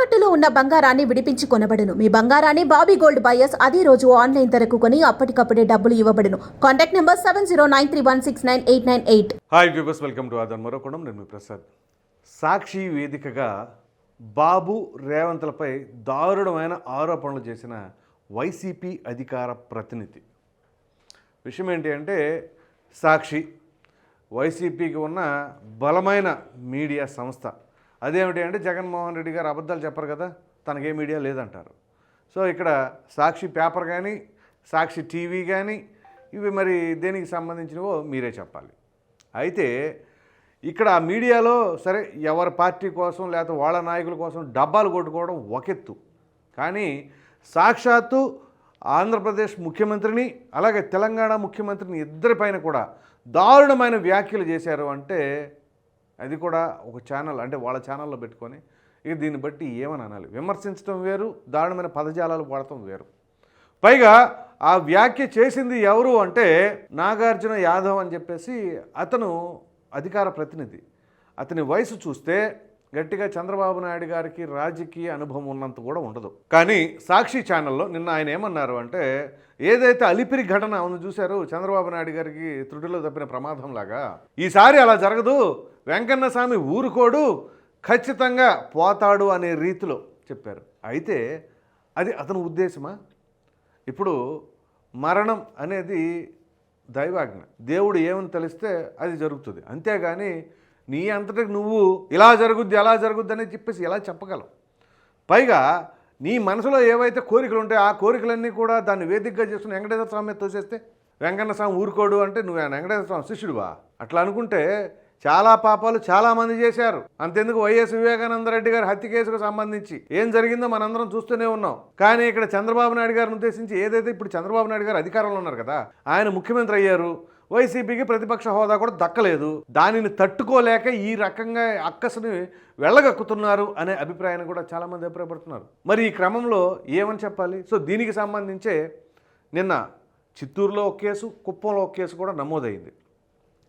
తాకట్టులో ఉన్న బంగారాన్ని విడిపించి కొనబడును. మీ బంగారాన్ని బాబీ గోల్డ్ బయర్స్ అదే రోజు ఆన్లైన్ ధరకు కొని అప్పటికప్పుడే డబ్బులు ఇవ్వబడును. Contact number seven zero nine three one six nine eight nine eight. Hi viewers welcome to other మరొకడం నేను మీ ప్రసాద్. సాక్షి వేదికగా బాబు రేవంత్లపై దారుణమైన ఆరోపణలు చేసిన వైసీపీ అధికార ప్రతినిధి. విషయం ఏంటి అంటే సాక్షి వైసీపీకి ఉన్న బలమైన మీడియా సంస్థ అదేమిటి అంటే జగన్మోహన్ రెడ్డి గారు అబద్ధాలు చెప్పరు కదా తనకే మీడియా లేదంటారు. సో ఇక్కడ సాక్షి పేపర్ కానీ సాక్షి టీవీ కానీ ఇవి మరి దేనికి సంబంధించినవో మీరే చెప్పాలి. అయితే ఇక్కడ ఆ మీడియాలో సరే ఎవరి పార్టీ కోసం లేకపోతే వాళ్ళ నాయకుల కోసం డబ్బాలు కొట్టుకోవడం ఒకెత్తు. కానీ సాక్షాత్తు ఆంధ్రప్రదేశ్ ముఖ్యమంత్రిని అలాగే తెలంగాణ ముఖ్యమంత్రిని ఇద్దరిపైన కూడా దారుణమైన వ్యాఖ్యలు చేశారు అంటే అది కూడా ఒక ఛానల్ అంటే వాళ్ళ ఛానల్లో పెట్టుకొని ఇక దీన్ని బట్టి ఏమని అనాలి? విమర్శించడం వేరు దారుణమైన పదజాలాలు వాడటం వేరు. పైగా ఆ వ్యాఖ్య చేసింది ఎవరు అంటే నాగార్జున యాదవ్ అని చెప్పేసి అతను అధికార ప్రతినిధి. అతని వయసు చూస్తే గట్టిగా చంద్రబాబు నాయుడు గారికి రాజకీయ అనుభవం ఉన్నంత కూడా ఉండదు. కానీ సాక్షి ఛానల్లో నిన్న ఆయన ఏమన్నారు అంటే ఏదైతే అలిపిరి ఘటన ఉంది చూశారు చంద్రబాబు నాయుడు గారికి త్రుటిలో తప్పిన ప్రమాదం లాగా. ఈసారి అలా జరగదు. వెంకన్న స్వామి ఊరుకోడు ఖచ్చితంగా పోతాడు అనే రీతిలో చెప్పారు. అయితే అది అతని ఉద్దేశమా? ఇప్పుడు మరణం అనేది దైవాజ్ఞ. దేవుడు ఏమని తెలిస్తే అది జరుగుతుంది. అంతేగాని నీ అంతటికి నువ్వు ఇలా జరుగుద్ది అలా జరుగుద్ది అని చెప్పేసి ఎలా చెప్పగలవు? పైగా నీ మనసులో ఏవైతే కోరికలు ఉంటాయో ఆ కోరికలన్నీ కూడా దాన్ని వేదికగా చేసుకుని వెంకటేశ్వర స్వామి మీద తోసేస్తే వెంకన్న స్వామి ఊరుకోడు అంటే నువ్వు ఆయన వెంకటేశ్వర స్వామి శిష్యుడువా? అట్లా అనుకుంటే చాలా పాపాలు చాలా మంది చేశారు. అంతెందుకు వైఎస్ వివేకానంద రెడ్డి గారి హత్య కేసుకు సంబంధించి ఏం జరిగిందో మనందరం చూస్తూనే ఉన్నాం. కానీ ఇక్కడ చంద్రబాబు నాయుడు గారిని ఉద్దేశించి ఏదైతే ఇప్పుడు చంద్రబాబు నాయుడు గారు అధికారంలో ఉన్నారు కదా ఆయన ముఖ్యమంత్రి అయ్యారు. వైసీపీకి ప్రతిపక్ష హోదా కూడా దక్కలేదు. దానిని తట్టుకోలేక ఈ రకంగా అక్కసుని వెళ్ళగక్కుతున్నారు అనే అభిప్రాయాన్ని కూడా చాలామంది అభిప్రాయపడుతున్నారు. మరి ఈ క్రమంలో ఏమని చెప్పాలి? సో దీనికి సంబంధించే నిన్న చిత్తూరులో ఒక కేసు కుప్పంలో ఒక కేసు కూడా నమోదైంది.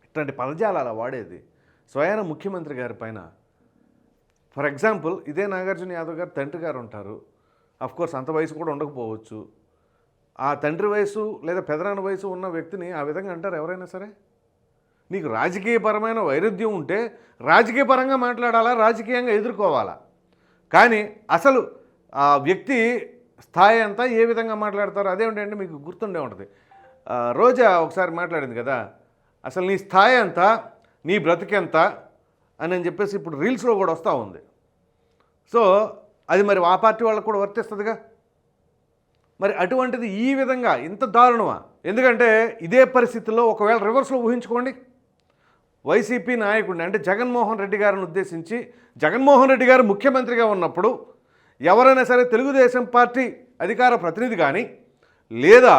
ఇట్లాంటి పదజాలాల వాడేది స్వయాన ముఖ్యమంత్రి గారి పైన. ఫర్ ఎగ్జాంపుల్ ఇదే నాగార్జున యాదవ్ గారు తండ్రి గారు ఉంటారు. అఫ్కోర్స్ అంత వయసు కూడా ఉండకపోవచ్చు. ఆ తండ్రి వయసు లేదా పెదనాన్న వయసు ఉన్న వ్యక్తిని ఆ విధంగా అంటారు ఎవరైనా సరే? నీకు రాజకీయపరమైన వైరుధ్యం ఉంటే రాజకీయపరంగా మాట్లాడాలా రాజకీయంగా ఎదుర్కోవాలా? కానీ అసలు ఆ వ్యక్తి స్థాయి అంతా ఏ విధంగా మాట్లాడతారో అదేమిటంటే మీకు గుర్తుండే ఉంటుంది. రోజా ఒకసారి మాట్లాడింది కదా అసలు నీ స్థాయి ఎంత నీ బ్రతికెంత అని అని చెప్పేసి ఇప్పుడు రీల్స్లో కూడా వస్తూ ఉంది. సో అది మరి ఆ పార్టీ వాళ్ళకు కూడా వర్తిస్తుందిగా? మరి అటువంటిది ఈ విధంగా ఇంత దారుణమా? ఎందుకంటే ఇదే పరిస్థితుల్లో ఒకవేళ రివర్స్లో ఊహించుకోండి. వైసీపీ నాయకుడిని అంటే జగన్మోహన్ రెడ్డి గారిని ఉద్దేశించి జగన్మోహన్ రెడ్డి గారు ముఖ్యమంత్రిగా ఉన్నప్పుడు ఎవరైనా సరే తెలుగుదేశం పార్టీ అధికార ప్రతినిధి కానీ లేదా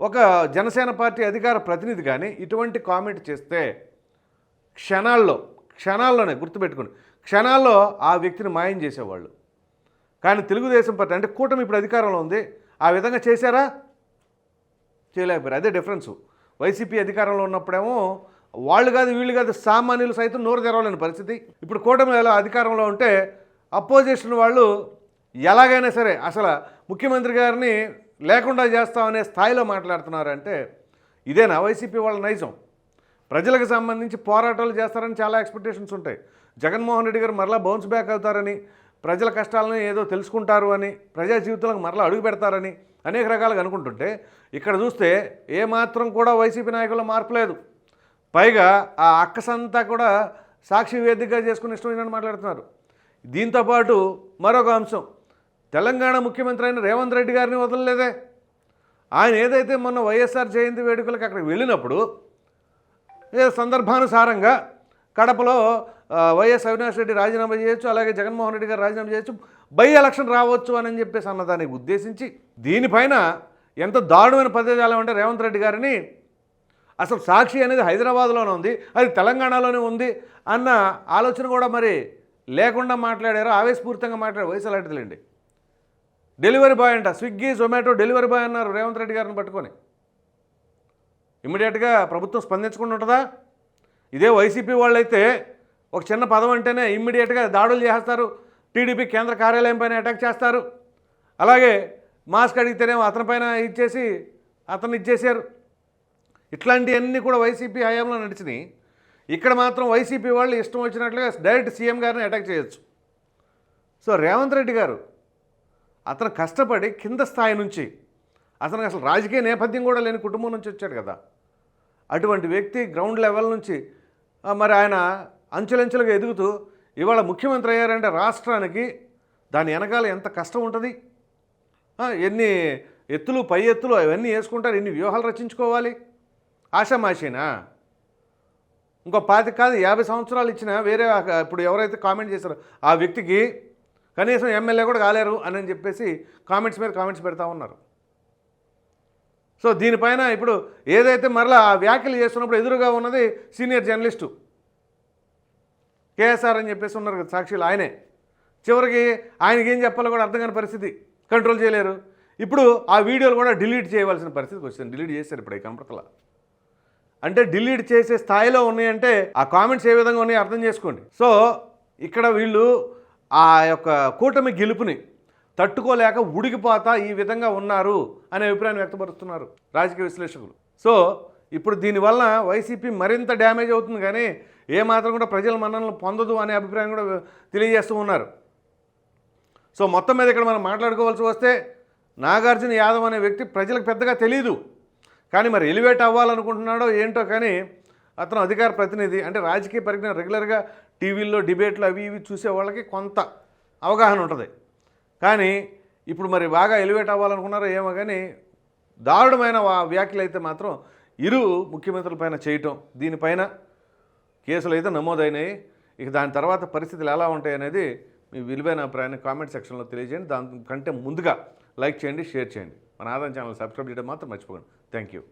ఒక జనసేన పార్టీ అధికార ప్రతినిధి కానీ ఇటువంటి కామెంట్ చేస్తే క్షణాల్లో క్షణాల్లోనే గుర్తుపెట్టుకోండి క్షణాల్లో ఆ వ్యక్తిని మాయం చేసేవాళ్ళు. కానీ తెలుగుదేశం పార్టీ అంటే కూటమి ఇప్పుడు అధికారంలో ఉంది ఆ విధంగా చేశారా? చేయలేకపోయారు. అదే డిఫరెన్సు వైసీపీ అధికారంలో ఉన్నప్పుడేమో వాళ్ళు కాదు వీళ్ళు కాదు సామాన్యులు సైతం నోరు తెరవలేని పరిస్థితి. ఇప్పుడు కూటమి ఎలా అధికారంలో ఉంటే అపోజిషన్ వాళ్ళు ఎలాగైనా సరే అసలు ముఖ్యమంత్రి గారిని లేకుండా చేస్తామనే స్థాయిలో మాట్లాడుతున్నారంటే ఇదేనా? వైసీపీ వాళ్ళ నైజం. ప్రజలకు సంబంధించి పోరాటాలు చేస్తారని చాలా ఎక్స్పెక్టేషన్స్ ఉంటాయి. జగన్మోహన్ రెడ్డి గారు మరలా బౌన్స్ బ్యాక్ అవుతారని ప్రజల కష్టాలను ఏదో తెలుసుకుంటారు అని ప్రజా జీవితంలో మరలా అడుగు పెడతారని అనేక రకాలుగా అనుకుంటుంటే ఇక్కడ చూస్తే ఏమాత్రం కూడా వైసీపీ నాయకుల్లో మార్పు లేదు. పైగా ఆ అక్కసంతా కూడా సాక్షి వేదికగా చేసుకుని ఇష్టం వచ్చినట్టు మాట్లాడుతున్నారు. దీంతోపాటు మరొక అంశం తెలంగాణ ముఖ్యమంత్రి అయిన రేవంత్ రెడ్డి గారిని వదలలేదే. ఆయన ఏదైతే మొన్న వైఎస్ఆర్ జయంతి వేడుకలకు అక్కడికి వెళ్ళినప్పుడు ఏ సందర్భానుసారంగా కడపలో వైఎస్ అవినాష్ రెడ్డి రాజీనామా చేయొచ్చు అలాగే జగన్మోహన్ రెడ్డి గారు రాజీనామా చేయొచ్చు బై ఎలక్షన్ రావచ్చు అని చెప్పేసి అన్నదానికి ఉద్దేశించి దీనిపైన ఎంత దారుణమైన పదజాలం అంటే రేవంత్ రెడ్డి గారిని అసలు సాక్షి అనేది హైదరాబాద్లోనే ఉంది అది తెలంగాణలోనే ఉంది అన్న ఆలోచన కూడా మరి లేకుండా మాట్లాడారు ఆవేశపూరితంగా మాట్లాడారు వయసు అలాంటిదిలేండి డెలివరీ బాయ్ అంట స్విగ్గీ జొమాటో డెలివరీ బాయ్ అన్నారు రేవంత్ రెడ్డి గారిని పట్టుకొని. ఇమీడియట్గా ప్రభుత్వం స్పందించకుండా ఉంటుందా? ఇదే వైసీపీ వాళ్ళైతే ఒక చిన్న పదం అంటేనే ఇమ్మీడియట్గా దాడులు చేస్తారు. టీడీపీ కేంద్ర కార్యాలయం పైన అటాక్ చేస్తారు. అలాగే మాస్క్ అడిగితేనేమో అతని పైన ఇచ్చేసి అతను ఇచ్చేసారు ఇట్లాంటివన్నీ కూడా వైసీపీ హయాంలో నడిచినాయి. ఇక్కడ మాత్రం వైసీపీ వాళ్ళు ఇష్టం వచ్చినట్లుగా డైరెక్ట్ సీఎం గారిని అటాక్ చేయొచ్చు. సో రేవంత్ రెడ్డి గారు అతను కష్టపడి కింద స్థాయి నుంచి అతనికి అసలు రాజకీయ నేపథ్యం కూడా లేని కుటుంబం నుంచి వచ్చాడు కదా. అటువంటి వ్యక్తి గ్రౌండ్ లెవెల్ నుంచి మరి ఆయన అంచెలంచెలుగా ఎదుగుతూ ఇవాళ ముఖ్యమంత్రి అయ్యారంటే రాష్ట్రానికి దాని వెనకాల ఎంత కష్టం ఉంటుంది? ఎన్ని ఎత్తులు పై ఎత్తులు అవన్నీ వేసుకుంటారు ఎన్ని వ్యూహాలు రచించుకోవాలి? ఆషామాషీనా? ఇంకో పాతి కాదు యాభై సంవత్సరాలు ఇచ్చిన వేరే ఇప్పుడు ఎవరైతే కామెంట్ చేశారో ఆ వ్యక్తికి కనీసం ఎమ్మెల్యే కూడా కాలేరు అని చెప్పేసి కామెంట్స్ మీద కామెంట్స్ పెడతా ఉన్నారు. సో దీనిపైన ఇప్పుడు ఏదైతే మరలా ఆ వ్యాఖ్యలు చేస్తున్నప్పుడు ఎదురుగా ఉన్నది సీనియర్ జర్నలిస్టు. కేఎస్ఆర్ అని చెప్పేసి ఉన్నారు కదా సాక్షులు ఆయనే. చివరికి ఆయనకి ఏం చెప్పాలో కూడా అర్థం కాని పరిస్థితి. కంట్రోల్ చేయలేరు. ఇప్పుడు ఆ వీడియోలు కూడా డిలీట్ చేయవలసిన పరిస్థితికి వచ్చింది. డిలీట్ చేశారు ఇప్పుడు ఈ కనపడతల అంటే డిలీట్ చేసే స్థాయిలో ఉన్నాయంటే ఆ కామెంట్స్ ఏ విధంగా ఉన్నాయో అర్థం చేసుకోండి. సో ఇక్కడ వీళ్ళు ఆ యొక్క కూటమి గెలుపుని తట్టుకోలేక ఉడికిపోతా ఈ విధంగా ఉన్నారు అనే అభిప్రాయం వ్యక్తపరుస్తున్నారు రాజకీయ విశ్లేషకులు. సో ఇప్పుడు దీనివల్ల వైసీపీ మరింత డ్యామేజ్ అవుతుంది కానీ ఏమాత్రం కూడా ప్రజల మన్ననలు పొందదు అనే అభిప్రాయం కూడా తెలియజేస్తూ ఉన్నారు. సో మొత్తం మీద ఇక్కడ మనం మాట్లాడుకోవాల్సి వస్తే నాగార్జున యాదవ్ అనే వ్యక్తి ప్రజలకు పెద్దగా తెలియదు కానీ మరి ఎలివేట్ అవ్వాలనుకుంటున్నాడో ఏంటో కానీ అతను అధికార ప్రతినిధి అంటే రాజకీయ పరిజ్ఞానం రెగ్యులర్గా టీవీల్లో డిబేట్లు అవి ఇవి చూసే వాళ్ళకి కొంత అవగాహన ఉంటుంది. కానీ ఇప్పుడు మరి బాగా ఎలివేట్ అవ్వాలనుకున్నారో ఏమో కానీ దారుణమైన వా- వ్యాఖ్యలు అయితే మాత్రం ఇరు ముఖ్యమంత్రులపైన చేయటం దీనిపైన కేసులు అయితే నమోదైనాయి. ఇక దాని తర్వాత పరిస్థితులు ఎలా ఉంటాయి అనేది మీ విలువైన అభిప్రాయాన్ని కామెంట్ సెక్షన్లో తెలియజేయండి. దానికంటే ముందుగా లైక్ చేయండి షేర్ చేయండి. మన ఆదాయం ఛానల్ సబ్స్క్రైబ్ చేయడం మాత్రం మర్చిపోకండి. Thank you.